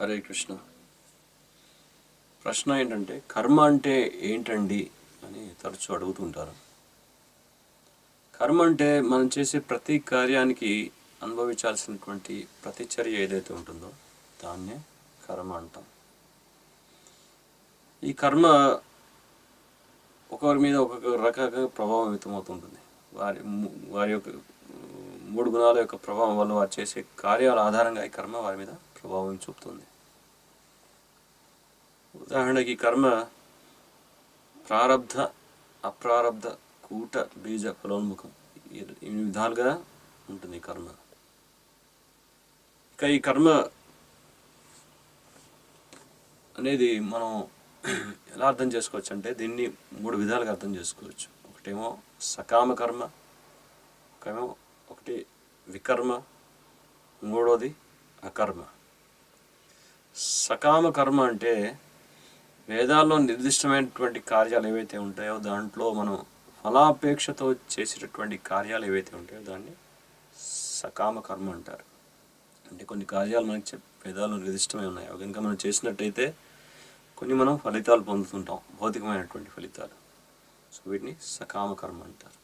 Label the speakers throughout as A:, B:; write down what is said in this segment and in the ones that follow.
A: హరే కృష్ణ. ప్రశ్న ఏంటంటే కర్మ అంటే ఏంటండి అని తరచూ అడుగుతుంటారు. కర్మ అంటే మనం చేసే ప్రతి కార్యానికి అనుభవించాల్సినటువంటి ప్రతిచర్య ఏదైతే ఉంటుందో దాన్నే కర్మ అంటాం. ఈ కర్మ ఒకరి మీద ఒక్కొక్క రకంగా ప్రభావితమవుతుంటుంది వారి వారి యొక్క మూడు గుణాల యొక్క ప్రభావం వల్ల వారు చేసే కార్యాల ఆధారంగా ఈ కర్మ వారి మీద ప్రభావం చూపుతుంది. ఉదాహరణకి ఈ కర్మ ప్రారబ్ధ అప్రారబ్ధ కూట బీజ ఫలోన్ముఖం ఈ విధాలుగా ఉంటుంది ఈ కర్మ. ఇక ఈ కర్మ అనేది మనం ఎలా అర్థం చేసుకోవచ్చు అంటే దీన్ని మూడు విధాలుగా అర్థం చేసుకోవచ్చు. ఒకటేమో సకామ కర్మ ఒకేమో ఒకటి వికర్మ మూడోది అకర్మ. సకామ కర్మ అంటే వేదాల్లో నిర్దిష్టమైనటువంటి కార్యాలు ఏవైతే ఉంటాయో దాంట్లో మనం ఫలాపేక్షతో చేసేటటువంటి కార్యాలు ఏవైతే ఉంటాయో దాన్ని సకామ కర్మ అంటారు. అంటే కొన్ని కార్యాలు మనకి చెప్ వేదాల్లో నిర్దిష్టమై ఉన్నాయి. కనుక మనం చేసినట్టయితే కొన్ని మనం ఫలితాలు పొందుతుంటాం. భౌతికమైనటువంటి ఫలితాలు. సో వీటిని సకామ కర్మ అంటారు.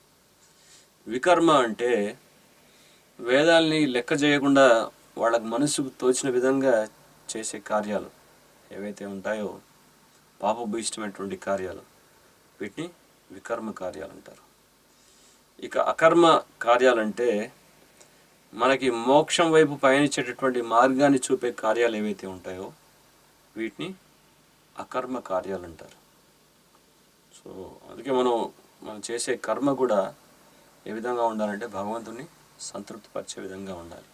A: వికర్మ అంటే వేదాల్ని లెక్క చేయకుండా వాళ్ళకి మనసుకు తోచిన విధంగా చేసే కార్యాలు ఏవైతే ఉంటాయో పాపభూయిష్టమైనటువంటి కార్యాలు వీటిని వికర్మ కార్యాలు అంటారు. ఇక అకర్మ కార్యాలంటే మనకి మోక్షం వైపు పయనించేటటువంటి మార్గాన్ని చూపే కార్యాలు ఏవైతే ఉంటాయో వీటిని అకర్మ కార్యాలు అంటారు. సో అందుకే మనం మనం చేసే కర్మ కూడా ఏ విధంగా ఉండాలంటే భగవంతుని సంతృప్తిపరిచే విధంగా ఉండాలి.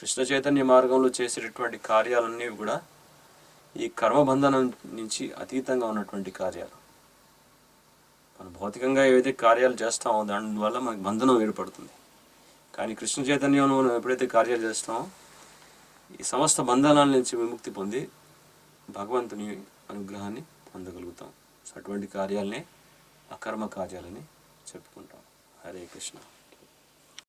A: కృష్ణ చైతన్య మార్గంలో చేసేటటువంటి కార్యాలన్నీ కూడా ఈ కర్మబంధనం నుంచి అతీతంగా ఉన్నటువంటి కార్యాలు. మనం భౌతికంగా ఏవైతే కార్యాలు చేస్తామో దానివల్ల మనకి బంధనం ఏర్పడుతుంది. కానీ కృష్ణ చైతన్యంలో మనం ఎప్పుడైతే కార్యాలు చేస్తామో ఈ సమస్త బంధనాల నుంచి విముక్తి పొంది భగవంతుని అనుగ్రహాన్ని పొందగలుగుతాం. అటువంటి కార్యాలనే అకర్మ కార్యాలని చెప్పుకుంటాం. హరే కృష్ణ.